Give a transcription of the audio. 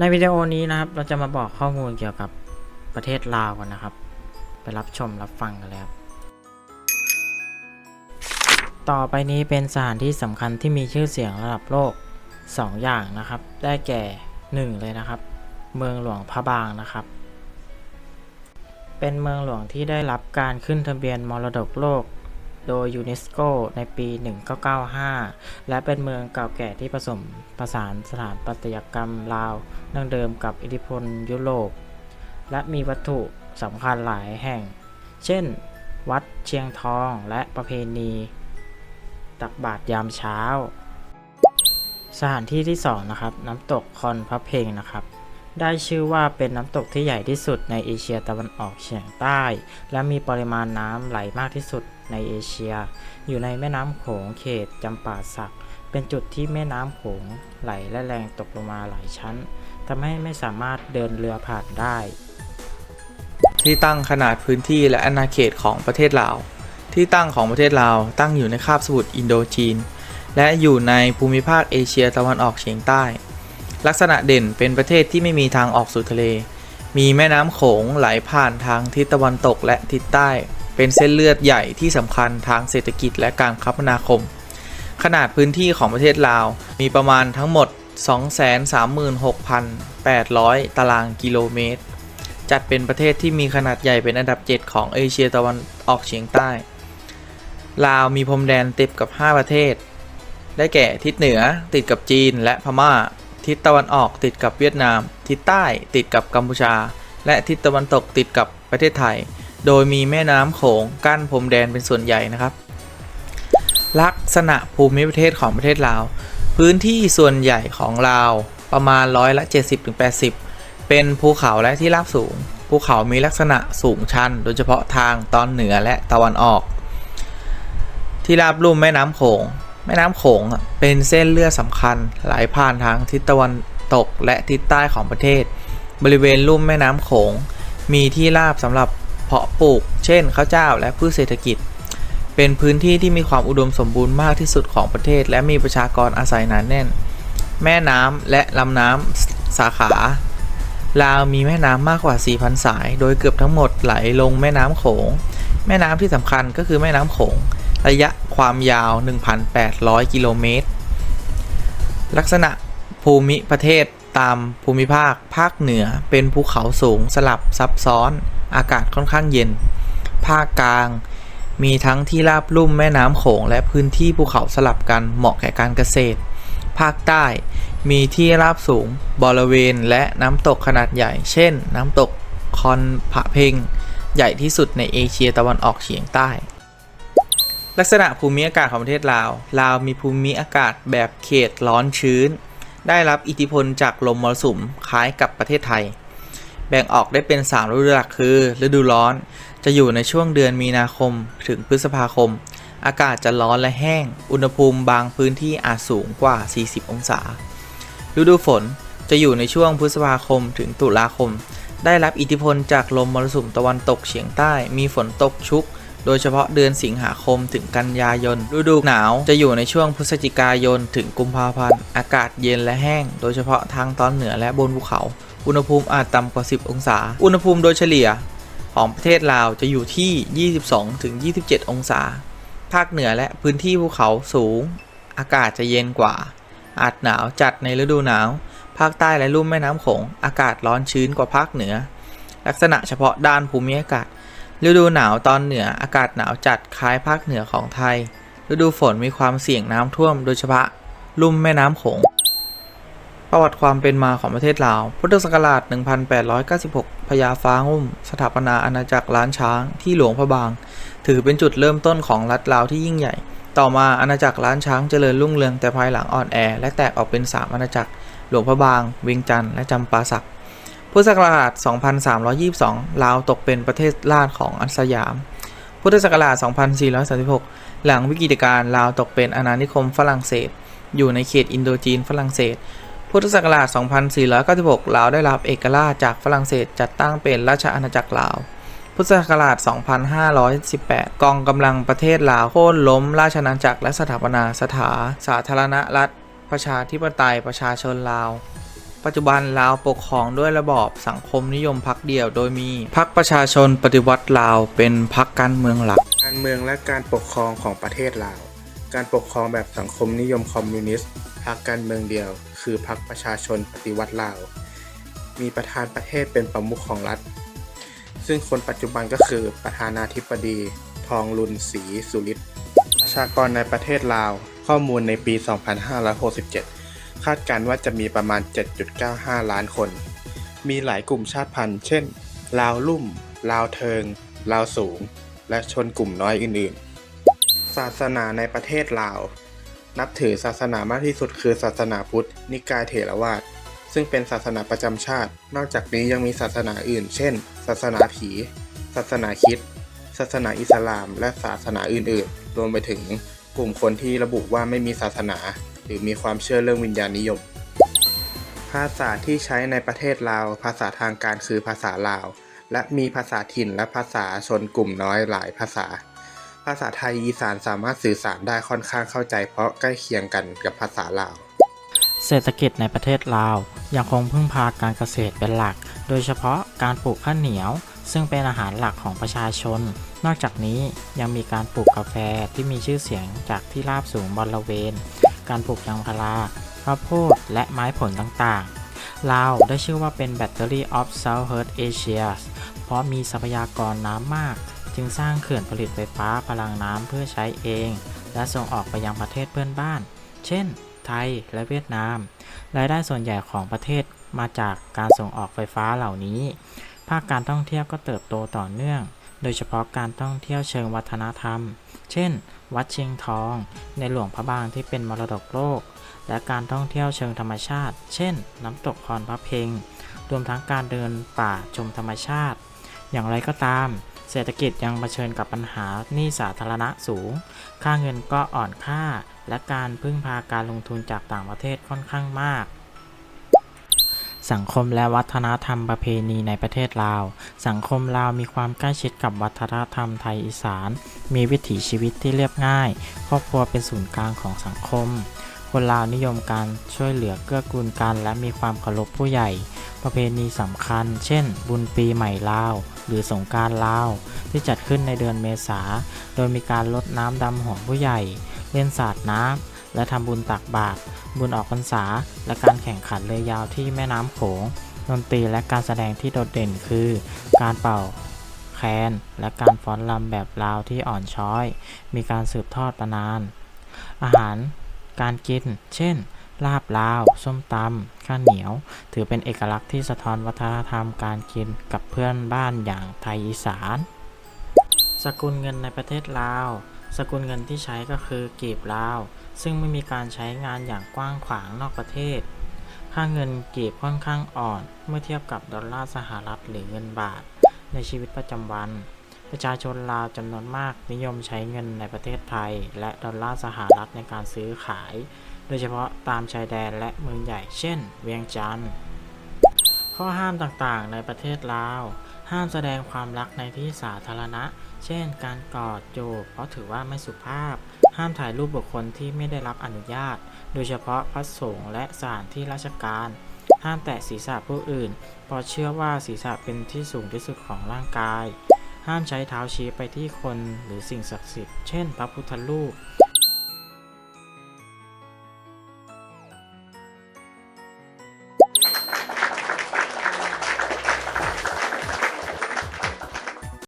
ในวิดีโอนี้นะครับ เราจะมาบอกข้อมูลเกี่ยวกับประเทศลาวกันนะครับ ไปรับชมรับฟังกันเลยครับต่อไปนี้เป็นสถานที่สำคัญที่มีชื่อเสียงระดับโลก 2 อย่างนะครับ ได้แก่ 1 เลยนะครับ เมืองหลวงพระบางนะครับ เป็นเมืองหลวงที่ได้รับการขึ้นทะเบียนมรดกโลก โดยยูเนสโกในปี 1995 และเป็นเมืองเก่าแก่ที่ผสมผสานสถานปัตยกรรมลาวดั้งเดิมกับอิทธิพลยุโรป และมีวัตถุสำคัญหลายแห่ง เช่น วัดเชียงทองและประเพณี ตักบาตรยามเช้า สถานที่ที่สองนะครับ น้ำตกคอนพระเพงนะครับ ได้ชื่อว่าเป็นน้ำตกที่ใหญ่ที่สุดในเอเชียตะวันออกเฉียงใต้ และมีปริมาณน้ำไหลมากที่สุดในเอเชีย อยู่ในแม่น้ำโขงเขตจำปาสัก เป็นจุดที่แม่น้ำโขงไหลและแรงตกลงมาหลายชั้นทำให้ไม่สามารถเดินเรือผ่านได้ ที่ตั้งขนาดพื้นที่และอาณาเขตของประเทศลาว ที่ตั้งของประเทศลาวตั้งอยู่ในคาบสมุทรอินโดจีน และอยู่ในภูมิภาคเอเชียตะวันออกเฉียงใต้ ลักษณะเด่นเป็นประเทศที่ไม่มีทางออกสู่ทะเล มีแม่น้ำโขงไหลผ่านทางทิศตะวันตกและทิศใต้ เป็นเส้นเลือดใหญ่ที่สำคัญทางเศรษฐกิจและการคมนาคม ขนาดพื้นที่ของประเทศลาว มีประมาณทั้งหมด 236,800 ตารางกิโลเมตร จัดเป็นประเทศที่มีขนาดใหญ่เป็นอันดับ 7 ของเอเชียตะวันออกเฉียงใต้ ลาวมีพรมแดนติดกับ 5 ประเทศ ได้แก่ทิศเหนือติดกับจีนและพม่า ทิศตะวันออกติดกับเวียดนาม ทิศใต้ติดกับกัมพูชา และทิศตะวันตกติดกับประเทศไทย โดยมีแม่น้ำโขงกั้นพรมแดนเป็นส่วนใหญ่นะครับ ลักษณะภูมิประเทศของประเทศลาว พื้นที่ส่วนใหญ่ของลาวประมาณร้อยละ 70-80 เป็นภูเขาและที่ราบสูง ภูเขามีลักษณะสูงชัน โดยเฉพาะทางตอนเหนือและตะวันออก ที่ราบลุ่มแม่น้ำโขง แม่น้ำโขงเป็นเส้นเลือดสำคัญไหลผ่านทางทิศตะวันตกและทิศใต้ของประเทศ บริเวณลุ่มแม่น้ำโขง มีที่ราบสำหรับเพาะปลูก เช่นข้าวเจ้าและพืชเศรษฐกิจ เป็นพื้นที่ที่มีความอุดมสมบูรณ์มากที่สุดของประเทศ และมีประชากรอาศัยหนาแน่น แม่น้ำและลำน้ำสาขาลาวมีแม่น้ำมากกว่า 4,000 สาย โดยเกือบทั้งหมดไหลลงแม่น้ำโขง แม่น้ำที่สำคัญก็คือแม่น้ำโขง ระยะความยาว 1,800 กิโลเมตร ลักษณะภูมิประเทศตามภูมิภาคภาคเหนือเป็นภูเขาสูงสลับซับซ้อนอากาศค่อนข้างเย็น ภาคกลาง มีทั้งที่ราบลุ่มแม่น้ำโขงและพื้นที่ภูเขาสลับกันเหมาะแก่การเกษตร ภาคใต้มีที่ราบสูงบริเวณและน้ำตกขนาดใหญ่ เช่น น้ำตกคอนพะเพงใหญ่ที่สุดในเอเชียตะวันออกเฉียงใต้ ลักษณะภูมิอากาศของประเทศลาว ลาวมีภูมิอากาศแบบเขตร้อนชื้น ได้รับอิทธิพลจากลมมรสุมคล้ายกับประเทศไทย แบ่งออกได้เป็น 3 ฤดูหลักคือ ฤดูร้อน จะอยู่ในช่วงเดือนมีนาคมถึงพฤษภาคม อากาศจะร้อนและแห้ง อุณหภูมิบางพื้นที่อาจสูงกว่า 40 องศา ฤดูฝนจะอยู่ในช่วงพฤษภาคมถึงตุลาคม ได้รับอิทธิพลจากลมมรสุมตะวันตกเฉียงใต้ มีฝนตกชุก โดยเฉพาะเดือนสิงหาคมถึงกันยายน ฤดูหนาวจะอยู่ในช่วงพฤศจิกายนถึงกุมภาพันธ์ อากาศเย็นและแห้ง โดยเฉพาะทางตอนเหนือและบนภูเขา อุณหภูมิอาจต่ำกว่า 10 องศา อุณหภูมิโดยเฉลี่ยของประเทศลาวจะอยู่ที่ 22-27 องศา ภาคเหนือและพื้นที่ภูเขาสูง อากาศจะเย็นกว่า อาจหนาวจัดในฤดูหนาว ภาคใต้และลุ่มแม่น้ำโขง อากาศร้อนชื้นกว่าภาคเหนือ ลักษณะเฉพาะด้านภูมิอากาศ ฤดูหนาวตอนเหนืออากาศหนาวจัดคล้ายภาคเหนือของไทย ฤดูฝนมีความเสี่ยงน้ำท่วมโดยเฉพาะลุ่มแม่น้ำโขง ประวัติความเป็นมาของประเทศลาว พุทธศักราช 1896 พญาฟ้างุ่ม สถาปนาอาณาจักรล้านช้างที่หลวงพระบาง ถือเป็นจุดเริ่มต้นของรัฐลาวที่ยิ่งใหญ่ ต่อมาอาณาจักรล้านช้างเจริญรุ่งเรืองแต่ภายหลังอ่อนแอ และแตกออกเป็น3อาณาจักร หลวงพระบาง เวียงจันทร์และจำปาสัก พุทธศักราช 2322 ลาวตกเป็นประเทศราชของอัสยาม พุทธศักราช 2436 หลังวิกฤตการณ์ลาวตกเป็นอาณานิคมฝรั่งเศส อยู่ในเขตอินโดจีนฝรั่งเศส พุทธศักราช 2496 ลาวได้รับเอกราชจากฝรั่งเศสจัดตั้งเป็นราชอาณาจักรลาว พุทธศักราช 2518 กองกำลังประเทศลาวโค่นล้มราชอาณาจักรและสถาปนาสถาสาธารณรัฐประชาธิปไตยประชาชนลาว ปัจจุบันลาวปกครองด้วยระบอบสังคมนิยมพรรคเดียว โดยมีพรรคประชาชนปฏิวัติลาวเป็นพรรคการเมืองหลัก การเมืองและการปกครองของประเทศลาว การปกครองแบบสังคมนิยมคอมมิวนิสต์พรรคการเมืองเดียว คือพรรคประชาชนปฏิวัติลาว มีประธานประเทศเป็นประมุขของรัฐ ซึ่งคนปัจจุบันก็คือประธานาธิบดี ทองลุนศรีสุริตประชากรในประเทศลาว ข้อมูลในปี 2567 คาดการณ์ว่าจะมีประมาณ 7.95 ล้านคน มีหลายกลุ่มชาติพันธุ์ เช่น ลาวลุ่ม ลาวเทิง ลาวสูง และชนกลุ่มน้อยอื่นๆ ศาสนาในประเทศลาว นับถือศาสนามากที่สุดคือศาสนาพุทธ นิกายเถรวาท ซึ่งเป็นศาสนาประจำชาติ นอกจากนี้ยังมีศาสนาอื่น เช่น ศาสนาผี ศาสนาคิด ศาสนาอิสลาม และศาสนาอื่นๆ รวมไปถึงกลุ่มคนที่ระบุว่าไม่มีศาสนา หรือมีความเชื่อเรื่องวิญญาณนิยม ภาษาที่ใช้ในประเทศลาว ภาษาทางการคือภาษาลาว และมีภาษาถิ่นและภาษาชนกลุ่มน้อยหลายภาษา ภาษาไทยอีสานสามารถสื่อสารได้ค่อนข้างเข้าใจ เพราะใกล้เคียงกันกับภาษาลาว เศรษฐกิจในประเทศลาวยังคงพึ่งพาการเกษตรเป็นหลัก โดยเฉพาะการปลูกข้าวเหนียว ซึ่งเป็นอาหารหลักของประชาชน นอกจากนี้ยังมีการปลูกกาแฟที่มีชื่อเสียงจากที่ราบสูงบริเวณ การปลูกยางพาราข้าวโพดและไม้ผลต่างๆ ลาวได้ชื่อว่าเป็น Battery of Southeast Asia เพราะมีทรัพยากรน้ำมาก จึงสร้างเขื่อนผลิตไฟฟ้าพลังน้ำเพื่อใช้เอง และส่งออกไปยังประเทศเพื่อนบ้าน เช่น ไทยและเวียดนาม รายได้ส่วนใหญ่ของประเทศมาจากการส่งออกไฟฟ้าเหล่านี้ ภาคการท่องเที่ยวก็เติบโตต่อเนื่อง โดยเฉพาะการท่องเที่ยวเชิงวัฒนธรรม เช่น วัดเชียงทอง ในหลวงพระบางที่เป็นมรดกโลก และการท่องเที่ยวเชิงธรรมชาติ เช่น น้ำตกคอนพระเพงรวมทั้งการเดินป่าชมธรรมชาติ อย่างไรก็ตาม เศรษฐกิจยังเผชิญกับปัญหาหนี้สาธารณะสูง ค่าเงินก็อ่อนค่า และการพึ่งพาการลงทุนจากต่างประเทศค่อนข้างมาก สังคมและวัฒนธรรมประเพณีในประเทศลาว สังคมลาวมีความใกล้ชิดกับวัฒนธรรมไทยอีสาน มีวิถีชีวิตที่เรียบง่าย ครอบครัวเป็นศูนย์กลางของสังคม คนลาวนิยมการช่วยเหลือเกื้อกูลกัน และมีความเคารพผู้ใหญ่ ประเพณีสำคัญ เช่น บุญปีใหม่ลาว หรือสงการลาว ที่จัดขึ้นในเดือนเมษา โดยมีการลดน้ำดำหัวผู้ใหญ่ เล่นสาดน้ำ และทำบุญตักบาตรบุญออกพรรษา และการแข่งขันเรือยาวที่แม่น้ำโขงดนตรีและการแสดงที่โดดเด่นคือ การเป่าแคนและการฟ้อนรำแบบลาวที่อ่อนช้อย มีการสืบทอดมานาน อาหารการกิน เช่น ลาบลาว ส้มตำข้าวเหนียว ถือเป็นเอกลักษณ์ที่สะท้อนวัฒนธรรมการกินกับเพื่อนบ้านอย่างไทยอีสาน สกุลเงินในประเทศลาว สกุลเงินที่ใช้ก็คือกีบลาว ซึ่งไม่มีการใช้งานอย่างกว้างขวางนอกประเทศ ค่าเงินกีบค่อนข้างอ่อนเมื่อเทียบกับดอลลาร์สหรัฐหรือเงินบาท ในชีวิตประจำวัน ประชาชนลาวจำนวนมากนิยมใช้เงินในประเทศไทย และดอลลาร์สหรัฐในการซื้อขาย โดยเฉพาะตามชายแดนและเมืองใหญ่เช่น เวียงจันทร์ข้อห้ามต่างๆ ในประเทศลาว ห้ามแสดงความรักในที่สาธารณะ เช่น การกอดจูบเพราะถือว่าไม่สุภาพ ห้ามถ่ายรูปบุคคลที่ไม่ได้รับอนุญาต โดยเฉพาะพระสงฆ์และสถานที่ราชการ ห้ามแตะศีรษะผู้อื่นเพราะเชื่อว่าศีรษะเป็นที่สูงที่สุดของร่างกาย ห้ามใช้เท้าชี้ไปที่คนหรือสิ่งศักดิ์สิทธิ์ เช่น พระพุทธรูป